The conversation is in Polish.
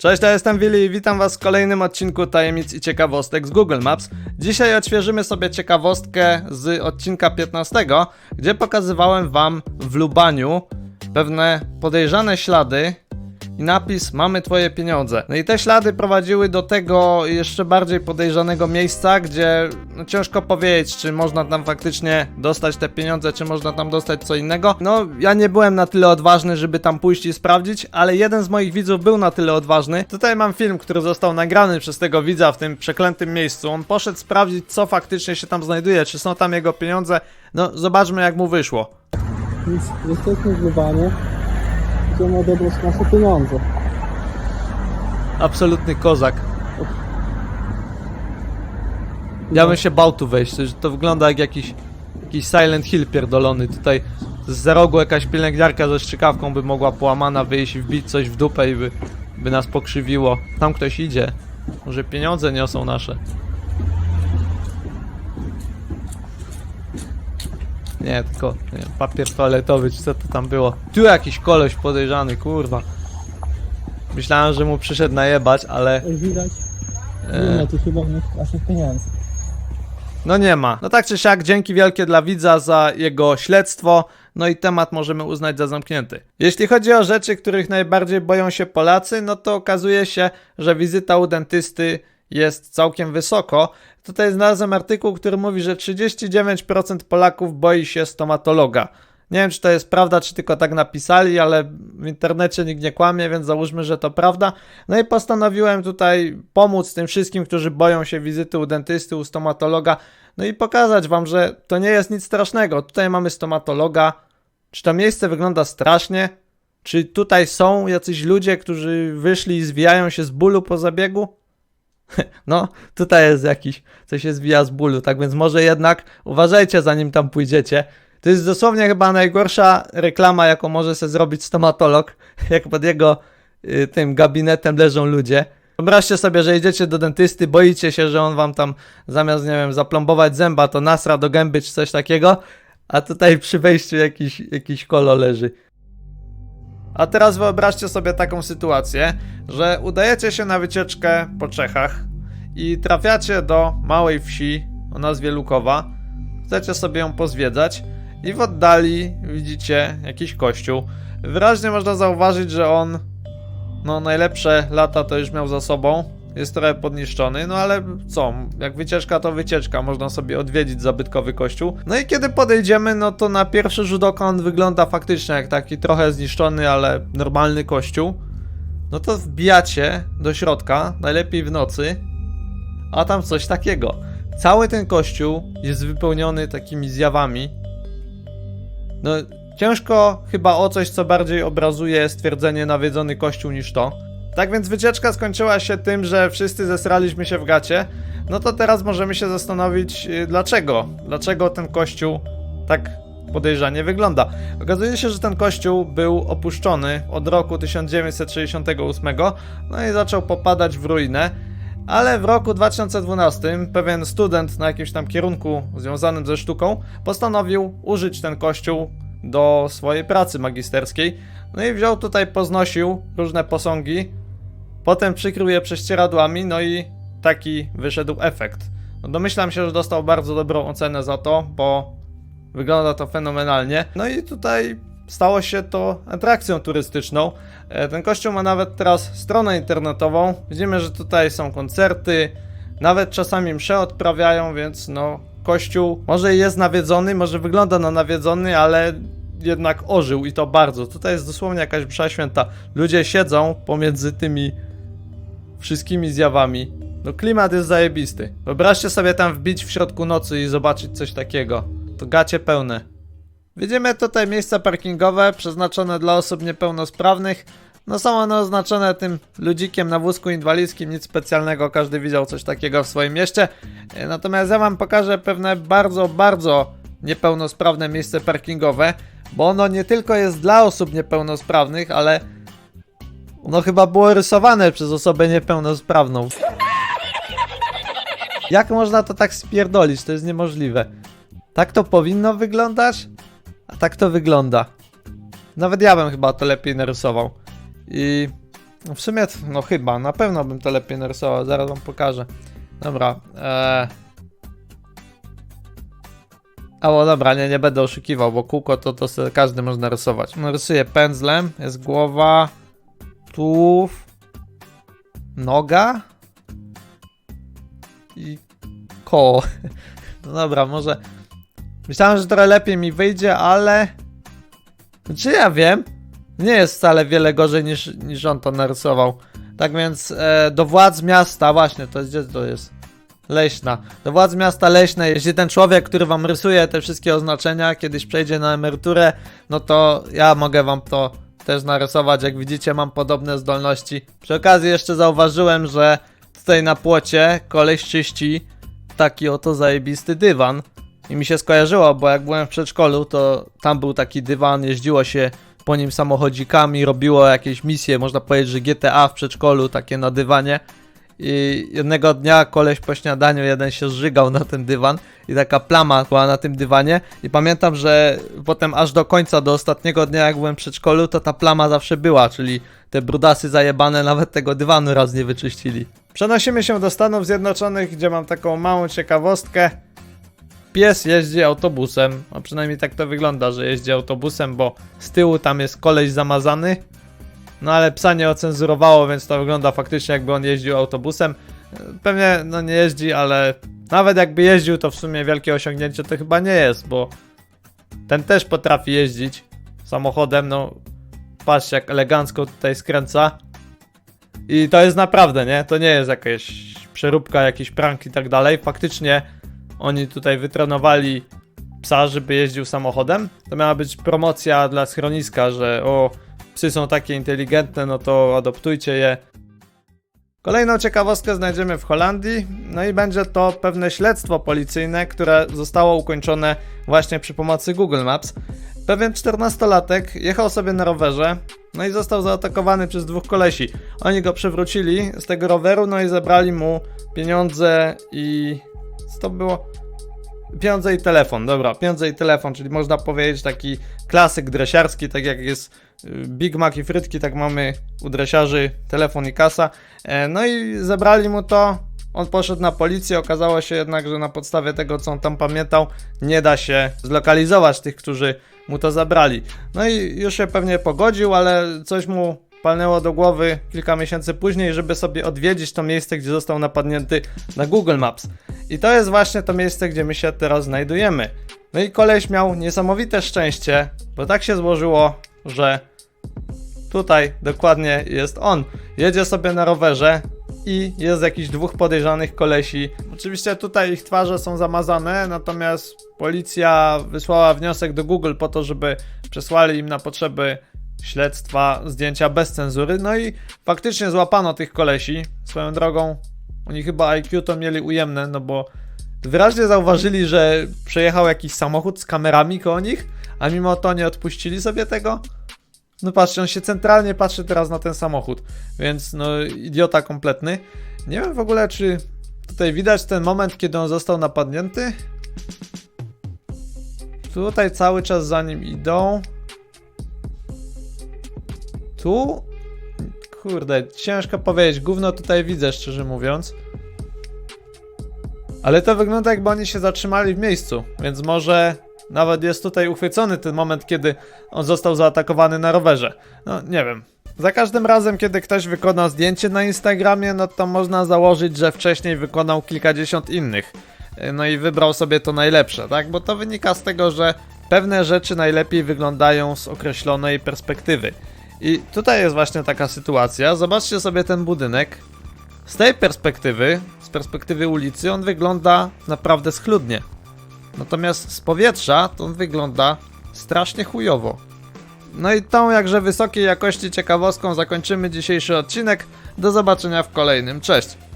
Cześć, ja jestem Willy i witam was w kolejnym odcinku Tajemnic i Ciekawostek z Google Maps. Dzisiaj odświeżymy sobie ciekawostkę z odcinka 15, gdzie pokazywałem wam w Lubaniu pewne podejrzane ślady i napis Mamy twoje pieniądze. No i te ślady prowadziły do tego jeszcze bardziej podejrzanego miejsca, gdzie no, ciężko powiedzieć, czy można tam faktycznie dostać te pieniądze, czy można tam dostać co innego. No, ja nie byłem na tyle odważny, żeby tam pójść i sprawdzić, ale jeden z moich widzów był na tyle odważny. Tutaj mam film, który został nagrany przez tego widza w tym przeklętym miejscu. On poszedł sprawdzić, co faktycznie się tam znajduje, czy są tam jego pieniądze. No, zobaczmy, jak mu wyszło. Więc w Lubaniu. Chcemy odebrać nasze pieniądze. Absolutny kozak. Ja bym się bał tu wejść, to, to wygląda jak jakiś, jakiś Silent Hill pierdolony. Tutaj z rogu jakaś pielęgniarka ze strzykawką by mogła połamana wyjść i wbić coś w dupę i by, by nas pokrzywiło. Tam ktoś idzie. Może pieniądze niosą nasze. Nie, tylko nie, wiem, papier toaletowy, czy co to tam było. Tu jakiś koleś podejrzany, kurwa. Myślałem, że mu przyszedł najebać, ale widać, nie e, ma tu chyba naszych pieniędzy. no nie ma. No tak czy siak, dzięki wielkie dla widza za jego śledztwo. No i temat możemy uznać za zamknięty. Jeśli chodzi o rzeczy, których najbardziej boją się Polacy, no to okazuje się, że wizyta u dentysty jest całkiem wysoko. Tutaj znalazłem artykuł, który mówi, że 39% Polaków boi się stomatologa. Nie wiem, czy to jest prawda, czy tylko tak napisali, ale w internecie nikt nie kłamie, więc załóżmy, że to prawda. No i postanowiłem tutaj pomóc tym wszystkim, którzy boją się wizyty u dentysty, u stomatologa. No i pokazać wam, że to nie jest nic strasznego. Tutaj mamy stomatologa. Czy to miejsce wygląda strasznie? Czy tutaj są jacyś ludzie, którzy wyszli i zwijają się z bólu po zabiegu? No, tutaj jest jakiś, co się zwija z bólu, tak więc może jednak uważajcie zanim tam pójdziecie. To jest dosłownie chyba najgorsza reklama, jaką może sobie zrobić stomatolog, jak pod jego y, tym gabinetem leżą ludzie. Wyobraźcie sobie, że idziecie do dentysty, boicie się, że on wam tam zamiast, nie wiem, zaplombować zęba, to nasra do gęby czy coś takiego, a tutaj przy wejściu jakiś, jakiś kolo leży. A teraz wyobraźcie sobie taką sytuację, że udajecie się na wycieczkę po Czechach i trafiacie do małej wsi o nazwie Lukowa. Chcecie sobie ją pozwiedzać i w oddali widzicie jakiś kościół. Wyraźnie można zauważyć, że on no najlepsze lata to już miał za sobą. Jest trochę podniszczony, no ale co, jak wycieczka to wycieczka, można sobie odwiedzić zabytkowy kościół. No i kiedy podejdziemy, no to na pierwszy rzut oka on wygląda faktycznie jak taki trochę zniszczony, ale normalny kościół. No to wbijacie do środka, najlepiej w nocy, a tam coś takiego. Cały ten kościół jest wypełniony takimi zjawami. No, ciężko chyba o coś, co bardziej obrazuje stwierdzenie nawiedzony kościół niż to. Tak więc wycieczka skończyła się tym, że wszyscy zesraliśmy się w gacie. No to teraz możemy się zastanowić, yy, dlaczego? Dlaczego ten kościół tak podejrzanie wygląda? Okazuje się, że ten kościół był opuszczony od roku 1968, no i zaczął popadać w ruinę. Ale w roku 2012 pewien student na jakimś tam kierunku związanym ze sztuką postanowił użyć ten kościół do swojej pracy magisterskiej. No i wziął tutaj, poznosił różne posągi, potem przykrył je prześcieradłami, no i taki wyszedł efekt. No domyślam się, że dostał bardzo dobrą ocenę za to, bo wygląda to fenomenalnie. No i tutaj stało się to atrakcją turystyczną. E, Ten kościół ma nawet teraz stronę internetową. Widzimy, że tutaj są koncerty, nawet czasami msze odprawiają, więc no kościół może jest nawiedzony, może wygląda na nawiedzony, ale jednak ożył i to bardzo. Tutaj jest dosłownie jakaś msza święta. Ludzie siedzą pomiędzy tymi wszystkimi zjawami. No klimat jest zajebisty. Wyobraźcie sobie tam wbić w środku nocy i zobaczyć coś takiego. To gacie pełne. Widzimy tutaj miejsca parkingowe przeznaczone dla osób niepełnosprawnych. No są one oznaczone tym ludzikiem na wózku inwalidzkim, nic specjalnego, każdy widział coś takiego w swoim mieście. E, Natomiast ja wam pokażę pewne bardzo, bardzo niepełnosprawne miejsce parkingowe, bo ono nie tylko jest dla osób niepełnosprawnych, ale ono chyba było rysowane przez osobę niepełnosprawną. Jak można to tak spierdolić? To jest niemożliwe. Tak to powinno wyglądać? A tak to wygląda. Nawet ja bym chyba to lepiej narysował. I No W sumie, no chyba, na pewno bym to lepiej narysował, zaraz wam pokażę. Dobra, eee... A bo dobra, nie, nie będę oszukiwał, bo kółko to, to każdy może narysować. Narysuję pędzlem, jest głowa, tułów, noga i koło. No dobra, może... Myślałem, że trochę lepiej mi wyjdzie, ale... Czy ja wiem? Nie jest wcale wiele gorzej niż, niż on to narysował. Tak więc e, do władz miasta, właśnie, to gdzie to jest? Leśna. Do władz miasta Leśnej, jeśli ten człowiek, który wam rysuje te wszystkie oznaczenia, kiedyś przejdzie na emeryturę, no to ja mogę wam to też narysować. Jak widzicie, mam podobne zdolności. Przy okazji jeszcze zauważyłem, że tutaj na płocie koleś czyści taki oto zajebisty dywan. I mi się skojarzyło, bo jak byłem w przedszkolu, to tam był taki dywan, jeździło się po nim samochodzikami, robiło jakieś misje, można powiedzieć, że GTA w przedszkolu, takie na dywanie. I jednego dnia koleś po śniadaniu jeden się zżygał na ten dywan i taka plama była na tym dywanie. I pamiętam, że potem aż do końca, do ostatniego dnia, jak byłem w przedszkolu, to ta plama zawsze była, czyli te brudasy zajebane nawet tego dywanu raz nie wyczyścili. Przenosimy się do Stanów Zjednoczonych, gdzie mam taką małą ciekawostkę. Pies jeździ autobusem, a przynajmniej tak to wygląda, że jeździ autobusem, bo z tyłu tam jest koleś zamazany. No ale psa nie ocenzurowało, więc to wygląda faktycznie jakby on jeździł autobusem. Pewnie no nie jeździ, ale nawet jakby jeździł, to w sumie wielkie osiągnięcie to chyba nie jest, bo ten też potrafi jeździć samochodem, no patrzcie jak elegancko tutaj skręca. I to jest naprawdę, nie? To nie jest jakaś przeróbka, jakiś prank i tak dalej. Faktycznie oni tutaj wytrenowali psa, żeby jeździł samochodem. To miała być promocja dla schroniska, że o, psy są takie inteligentne, no to adoptujcie je. Kolejną ciekawostkę znajdziemy w Holandii, no i będzie to pewne śledztwo policyjne, które zostało ukończone właśnie przy pomocy Google Maps. Pewien 14-latek jechał sobie na rowerze, no i został zaatakowany przez dwóch kolesi. Oni go przewrócili z tego roweru, no i zabrali mu pieniądze i... Co to było? Pieniądze i telefon, dobra, pieniądze i telefon, czyli można powiedzieć taki klasyk dresiarski, tak jak jest y, Big Mac i frytki, tak mamy u dresiarzy telefon i kasa. E, No i zebrali mu to, on poszedł na policję, okazało się jednak, że na podstawie tego, co on tam pamiętał, nie da się zlokalizować tych, którzy mu to zabrali. No i już się pewnie pogodził, ale coś mu palnęło do głowy kilka miesięcy później, żeby sobie odwiedzić to miejsce, gdzie został napadnięty na Google Maps. I to jest właśnie to miejsce, gdzie my się teraz znajdujemy. No i koleś miał niesamowite szczęście, bo tak się złożyło, że tutaj dokładnie jest on. Jedzie sobie na rowerze i jest jakichś dwóch podejrzanych kolesi. Oczywiście tutaj ich twarze są zamazane, natomiast policja wysłała wniosek do Google po to, żeby przesłali im na potrzeby śledztwa zdjęcia bez cenzury. No i faktycznie złapano tych kolesi. Swoją drogą, oni chyba IQ to mieli ujemne, no bo wyraźnie zauważyli, że przejechał jakiś samochód z kamerami koło nich, a mimo to nie odpuścili sobie tego. No patrzcie, on się centralnie patrzy teraz na ten samochód, więc no idiota kompletny. Nie wiem w ogóle, czy tutaj widać ten moment, kiedy on został napadnięty. Tutaj cały czas za nim idą. Tu? Kurde, ciężko powiedzieć. Gówno tutaj widzę, szczerze mówiąc. Ale to wygląda jakby oni się zatrzymali w miejscu, więc może nawet jest tutaj uchwycony ten moment, kiedy on został zaatakowany na rowerze. No, nie wiem. Za każdym razem, kiedy ktoś wykona zdjęcie na Instagramie, no to można założyć, że wcześniej wykonał kilkadziesiąt innych. Yy, No i wybrał sobie to najlepsze, tak? Bo to wynika z tego, że pewne rzeczy najlepiej wyglądają z określonej perspektywy. I tutaj jest właśnie taka sytuacja. Zobaczcie sobie ten budynek. Z tej perspektywy, z perspektywy ulicy, on wygląda naprawdę schludnie. Natomiast z powietrza to on wygląda strasznie chujowo. No i tą jakże wysokiej jakości ciekawostką zakończymy dzisiejszy odcinek. Do zobaczenia w kolejnym. Cześć!